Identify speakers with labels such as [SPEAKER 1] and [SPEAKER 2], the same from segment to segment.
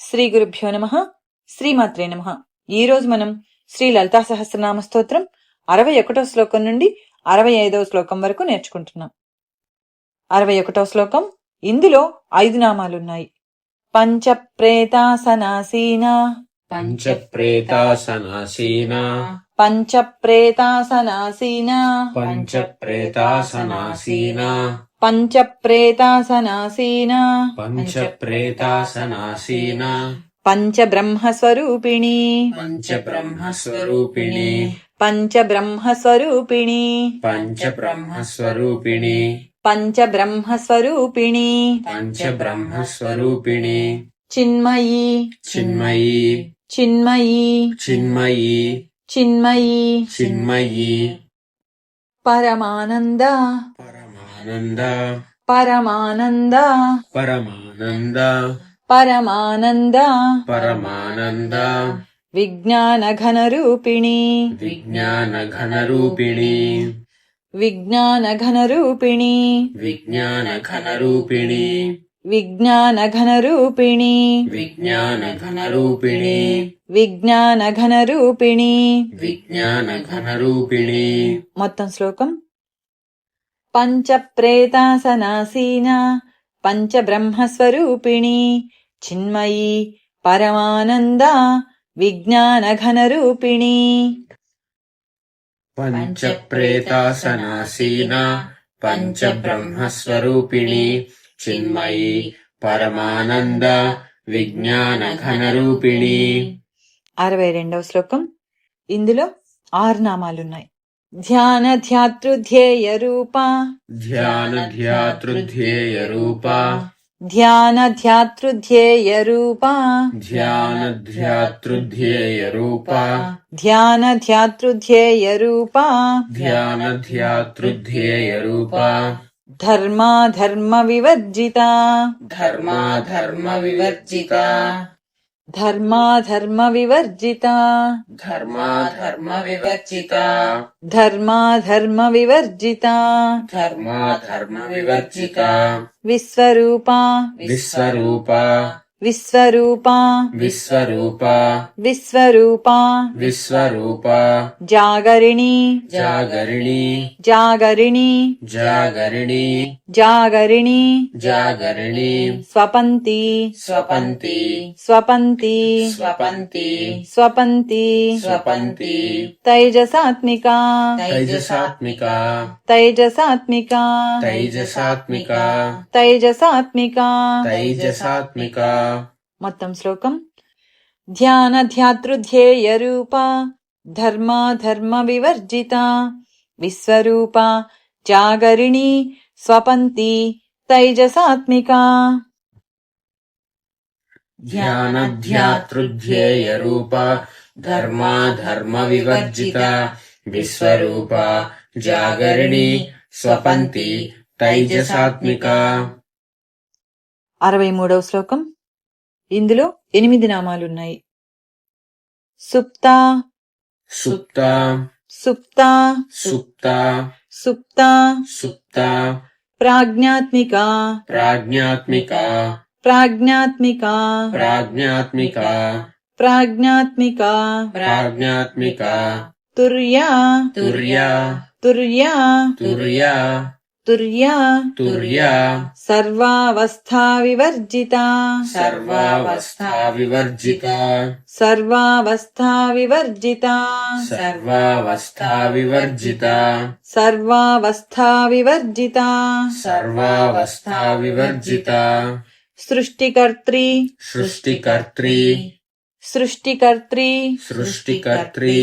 [SPEAKER 1] శ్రీ గురుభ్యో నమ శ్రీమాత్రే నమ. ఈరోజు మనం శ్రీ లలితా సహస్రనామ స్తోత్రం అరవై ఒకటో శ్లోకం నుండి అరవై ఐదవ శ్లోకం వరకు నేర్చుకుంటున్నాం. అరవై ఒకటో శ్లోకం ఇందులో ఐదు నామాలున్నాయి. పంచ ప్రేతాసనాసీనా
[SPEAKER 2] పంచప్రేతాసనాసీనా.
[SPEAKER 1] పంచ ప్రేతాసనాసీనా
[SPEAKER 2] పంచప్రేతాసనాసీనా.
[SPEAKER 1] పంచ ప్రేతాసనాసీనా
[SPEAKER 2] పంచప్రేతాసనాసీనా.
[SPEAKER 1] పంచ బ్రహ్మస్వరూపిణి
[SPEAKER 2] పంచబ్రహ్మస్వరూపిణి.
[SPEAKER 1] పంచ బ్రహ్మస్వరూపిణి
[SPEAKER 2] పంచబ్రహ్మస్వరూపిణి.
[SPEAKER 1] పంచ బ్రహ్మస్వరూపిణి
[SPEAKER 2] పంచబ్రహ్మస్వరూపిణి.
[SPEAKER 1] చిన్మయీ.
[SPEAKER 2] చిన్మయీ.
[SPEAKER 1] చిన్మయీ.
[SPEAKER 2] చిన్మయీ.
[SPEAKER 1] చిన్మయీ.
[SPEAKER 2] చిన్మయీ.
[SPEAKER 1] పరమానంద.
[SPEAKER 2] పరమానంద.
[SPEAKER 1] పరమానంద.
[SPEAKER 2] పరమానంద.
[SPEAKER 1] పరమానంద.
[SPEAKER 2] పరమానంద.
[SPEAKER 1] విజ్ఞాన ఘన రూపిణి
[SPEAKER 2] విజ్ఞాన
[SPEAKER 1] ఘన రూపిణి విజ్ఞాన ఘన రూపిణి
[SPEAKER 2] విజ్ఞాన ఘనరూపిణి
[SPEAKER 1] విజ్ఞాన ఘన రూపిణి
[SPEAKER 2] విజ్ఞాన ఘనరూపిణి
[SPEAKER 1] మొత్తం శ్లోకం. పంచ ప్రేతాసనాసీన పంచ బ్రహ్మస్వరూపిణి చిన్మయీ పరమానంద విజ్ఞాన ఘన రూపిణి
[SPEAKER 2] పంచప్రేతాసనాసీనా పంచబ్రహ్మస్వరూపిణి. చిన్మయి పరమానంద విజ్ఞాన ఘనరూపిణి
[SPEAKER 1] అరవై రెండవ శ్లోకం. ఇందులో ఆరు నామాలున్నాయి. ధ్యాన ధ్యాతృధ్యేయ రూప
[SPEAKER 2] ధ్యాన ధ్యాతృధ్యేయ రూప
[SPEAKER 1] ధ్యాన ధ్యాతృధ్యేయ రూప
[SPEAKER 2] ధ్యాన ధ్యాతృధ్యేయ రూప
[SPEAKER 1] ధ్యాన ధ్యాతృధ్యేయ రూప
[SPEAKER 2] ధ్యాన ధ్యాతృధ్యేయ రూప
[SPEAKER 1] ధర్మా ధర్మ వివర్జిత.
[SPEAKER 2] ధర్మా ధర్మ వివర్జిత.
[SPEAKER 1] ధర్మా ధర్మ వివర్జిత.
[SPEAKER 2] ధర్మా ధర్మ వివర్జిత.
[SPEAKER 1] ధర్మా ధర్మ వివర్జిత.
[SPEAKER 2] ధర్మా ధర్మ వివర్జిత.
[SPEAKER 1] విశ్వరూప.
[SPEAKER 2] విశ్వరూప.
[SPEAKER 1] విశ్వరూప
[SPEAKER 2] విశ్వరూప
[SPEAKER 1] విశ్వరూప
[SPEAKER 2] విశ్వరూప
[SPEAKER 1] జాగరిణి
[SPEAKER 2] జాగరిణి
[SPEAKER 1] జాగరిణి
[SPEAKER 2] జాగరిణి
[SPEAKER 1] జాగరిణి
[SPEAKER 2] జాగరిణి
[SPEAKER 1] స్వపంతి
[SPEAKER 2] స్వపంతి
[SPEAKER 1] స్వపంతి
[SPEAKER 2] స్వపంతి
[SPEAKER 1] స్వపంతి
[SPEAKER 2] స్వపంతి
[SPEAKER 1] తైజసాత్మిక
[SPEAKER 2] తైజసాత్మిక
[SPEAKER 1] తైజసాత్మిక
[SPEAKER 2] తైజసాత్మిక
[SPEAKER 1] తైజసాత్మిక
[SPEAKER 2] తైజసాత్మిక
[SPEAKER 1] మొత్తం శ్లోకం. ధ్యాన ధ్యాతృధ్యేయ రూప ధర్మా ధర్మ వివర్జిత విశ్వరూప జాగరిణి స్వపంతి తైజసాత్మిక.
[SPEAKER 2] ధ్యాన ధ్యాతృధ్యేయ రూప ధర్మా ధర్మ వివర్జిత విశ్వరూప జాగరిణి స్వపంతి తైజసాత్మిక.
[SPEAKER 1] అరవై మూడవ శ్లోకం. ఇందులో ఎనిమిది నామాలున్నాయి. సుప్త
[SPEAKER 2] సుప్త
[SPEAKER 1] సుప్త
[SPEAKER 2] సుప్త
[SPEAKER 1] సుప్త
[SPEAKER 2] సుప్త
[SPEAKER 1] ప్రాజ్ఞాత్మిక
[SPEAKER 2] ప్రాజ్ఞాత్మిక
[SPEAKER 1] ప్రాజ్ఞాత్మిక
[SPEAKER 2] ప్రాజ్ఞాత్మిక
[SPEAKER 1] ప్రాజ్ఞాత్మిక
[SPEAKER 2] ప్రాజ్ఞాత్మిక
[SPEAKER 1] తుర్యా
[SPEAKER 2] తుర్య
[SPEAKER 1] తుర్యా
[SPEAKER 2] తుర్య
[SPEAKER 1] తుర్యా
[SPEAKER 2] తుర్య
[SPEAKER 1] సర్వావస్థా వివర్జిత
[SPEAKER 2] సర్వావస్థా వివర్జిత
[SPEAKER 1] సర్వావస్థా వివర్జిత
[SPEAKER 2] సర్వావస్థా వివర్జిత
[SPEAKER 1] సర్వావస్థా వివర్జిత
[SPEAKER 2] సర్వావస్థా వివర్జిత
[SPEAKER 1] సృష్టికర్త్రి
[SPEAKER 2] సృష్టికర్త్రి
[SPEAKER 1] సృష్టికర్త్రి
[SPEAKER 2] సృష్టికర్త్రి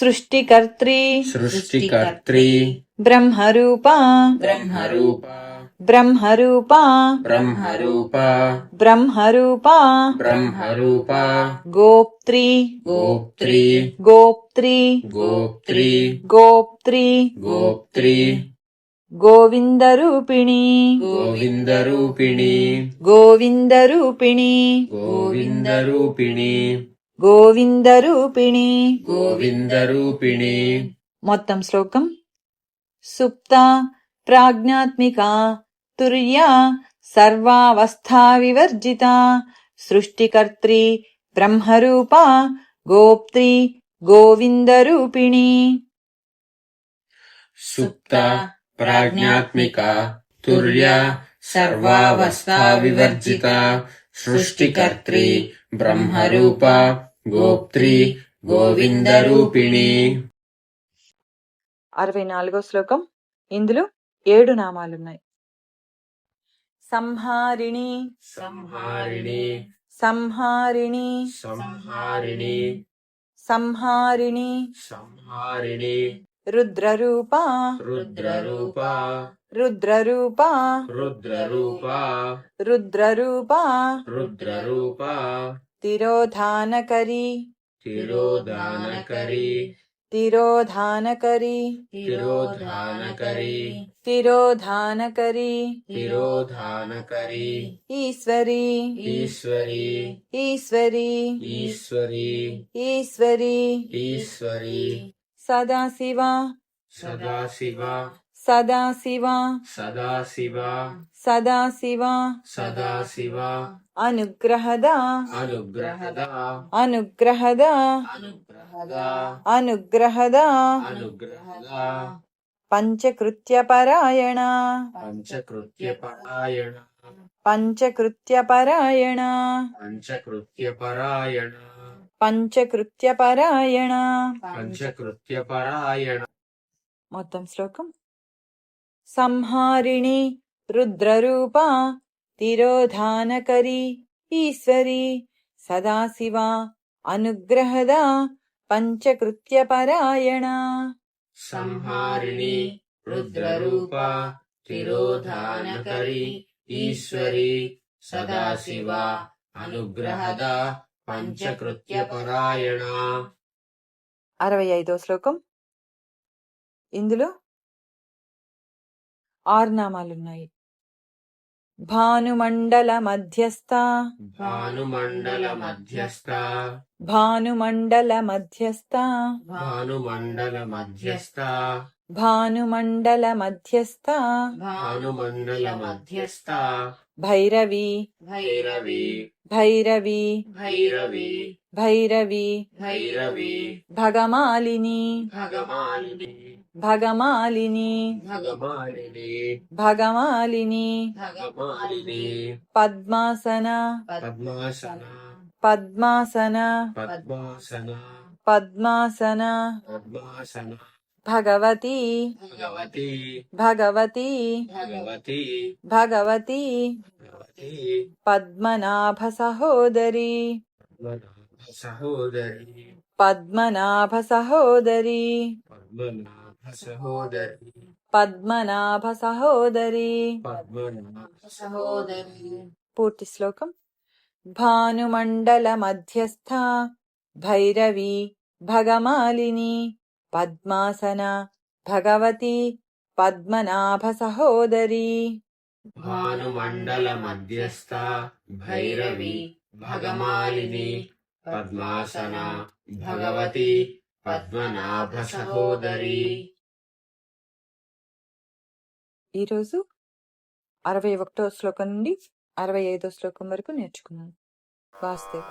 [SPEAKER 1] సృష్టికర్త్రి.
[SPEAKER 2] సృష్టికర్త్రి.
[SPEAKER 1] బ్రహ్మరూప.
[SPEAKER 2] బ్రహ్మరూప.
[SPEAKER 1] బ్రహ్మరూప.
[SPEAKER 2] బ్రహ్మరూప.
[SPEAKER 1] బ్రహ్మరూప.
[SPEAKER 2] బ్రహ్మరూప.
[SPEAKER 1] గోప్త్రి.
[SPEAKER 2] గోప్త్రి.
[SPEAKER 1] గోప్త్రి.
[SPEAKER 2] గోప్త్రి.
[SPEAKER 1] గోప్త్రి.
[SPEAKER 2] గోప్త్రి.
[SPEAKER 1] గోవిందరూపిణి.
[SPEAKER 2] గోవిందరూపిణి.
[SPEAKER 1] గోవిందరూపిణి.
[SPEAKER 2] గోవిందరూపిణి.
[SPEAKER 1] గోవిందరూపిణి
[SPEAKER 2] గోవిందరూపిణి
[SPEAKER 1] మొత్తం శ్లోకం. సుప్త ప్రాజ్ఞాత్మిక తుర్య సర్వావస్థా వివర్జిత. సృష్టికర్త్రి బ్రహ్మరూప గోప్త్రి గోవిందరూపిణి
[SPEAKER 2] సుప్త ప్రాజ్ఞాత్మిక తుర్య సర్వావస్థా వివర్జిత. సృష్టికర్త్రి బ్రహ్మరూప గోప్త్రి గోవిందరూపిణి.
[SPEAKER 1] అరవై నాలుగో శ్లోకం. ఇందులో ఏడు నామాలున్నాయి. సంహారిణి.
[SPEAKER 2] సంహారిణి.
[SPEAKER 1] సంహారిణి.
[SPEAKER 2] సంహారిణి.
[SPEAKER 1] సంహారిణి.
[SPEAKER 2] సంహారిణి.
[SPEAKER 1] రుద్రరూప.
[SPEAKER 2] రుద్రరూప.
[SPEAKER 1] రుద్రరూప.
[SPEAKER 2] రుద్రరూప.
[SPEAKER 1] రుద్రరూప.
[SPEAKER 2] రుద్రరూప.
[SPEAKER 1] తిరోధానకరి
[SPEAKER 2] తిరోదానకరి
[SPEAKER 1] తిరోధానకరి
[SPEAKER 2] తిరోధానకరి
[SPEAKER 1] తిరోధానకరి
[SPEAKER 2] తిరోధానకరి
[SPEAKER 1] ఈశ్వరి
[SPEAKER 2] ఈశ్వరి
[SPEAKER 1] ఈశ్వరి
[SPEAKER 2] ఈశ్వరి
[SPEAKER 1] ఈశ్వరి
[SPEAKER 2] ఈశ్వరి
[SPEAKER 1] సదాశివ
[SPEAKER 2] సదాశివ
[SPEAKER 1] సదాశివ.
[SPEAKER 2] సదాశివ.
[SPEAKER 1] సదాశివ.
[SPEAKER 2] సదాశివ.
[SPEAKER 1] అనుగ్రహద.
[SPEAKER 2] అనుగ్రహద.
[SPEAKER 1] అనుగ్రహద.
[SPEAKER 2] అనుగ్రహద.
[SPEAKER 1] అనుగ్రహద.
[SPEAKER 2] అనుగ్రహద.
[SPEAKER 1] పంచకృత్యపరాయణ.
[SPEAKER 2] పంచకృత్యపరాయణ.
[SPEAKER 1] పంచకృత్యపరాయణ.
[SPEAKER 2] పంచకృత్యపరాయణ.
[SPEAKER 1] పంచకృత్యపరాయణ.
[SPEAKER 2] పంచకృత్యపరాయణ.
[SPEAKER 1] మొత్తం శ్లోకం సంహారిణి రుద్రరూప తిరోధానకరి ఈశ్వరి సదాశివ అనుగ్రహద పంచకృత్యపరాయణ.
[SPEAKER 2] సంహారిణి రుద్రరూప తిరోధానకరి ఈశ్వరి సదాశివ అనుగ్రహద పంచకృత్యపరాయణ.
[SPEAKER 1] అరవై ఐదో శ్లోకం. ఇందులో ఆరు నామాలున్నాయి. భానుమండల మధ్యస్థ.
[SPEAKER 2] భానుమండల మధ్యస్థ.
[SPEAKER 1] భానుమండల మధ్యస్థ.
[SPEAKER 2] భానుమండల మధ్యస్థ.
[SPEAKER 1] భానుమండల మధ్యస్థ.
[SPEAKER 2] భానుమండల మధ్యస్థ.
[SPEAKER 1] భైరవి.
[SPEAKER 2] భైరవి.
[SPEAKER 1] భైరవి.
[SPEAKER 2] భైరవి.
[SPEAKER 1] భైరవి.
[SPEAKER 2] భైరవి.
[SPEAKER 1] భగమాలిని.
[SPEAKER 2] భగమాలిని.
[SPEAKER 1] భగమాలిని
[SPEAKER 2] భగమాలిని
[SPEAKER 1] భగమాలిని
[SPEAKER 2] భగమాలిని
[SPEAKER 1] పద్మాసన
[SPEAKER 2] పద్మాసన
[SPEAKER 1] పద్మాసన
[SPEAKER 2] పద్మాసన
[SPEAKER 1] పద్మాసన
[SPEAKER 2] పద్మాసన
[SPEAKER 1] భగవతి
[SPEAKER 2] భగవతి
[SPEAKER 1] భగవతి
[SPEAKER 2] భగవతి
[SPEAKER 1] భగవతి
[SPEAKER 2] భగవతి
[SPEAKER 1] పద్మనాభ సహోదరి
[SPEAKER 2] పద్మనాభ సహోదరి
[SPEAKER 1] పద్మనాభ సహోదరి.
[SPEAKER 2] పద్మనాభ సహోదరి
[SPEAKER 1] పద్మనాభ సహోదరి
[SPEAKER 2] పద్మనాభ సహోదరి
[SPEAKER 1] పూర్తి శ్లోకం. భానుమండల మధ్యస్థ భైరవి భగమాలిని పద్మాసన భగవతి పద్మనాభ సహోదరి
[SPEAKER 2] భానుమండల మధ్యస్థ భైరవి భగమాలిని పద్మాసన భగవతి పద్మనాభ సహోదరి
[SPEAKER 1] ఈరోజు అరవై ఒకటో శ్లోకం నుండి అరవై ఐదో శ్లోకం వరకు నేర్చుకున్నాను. వాస్తవ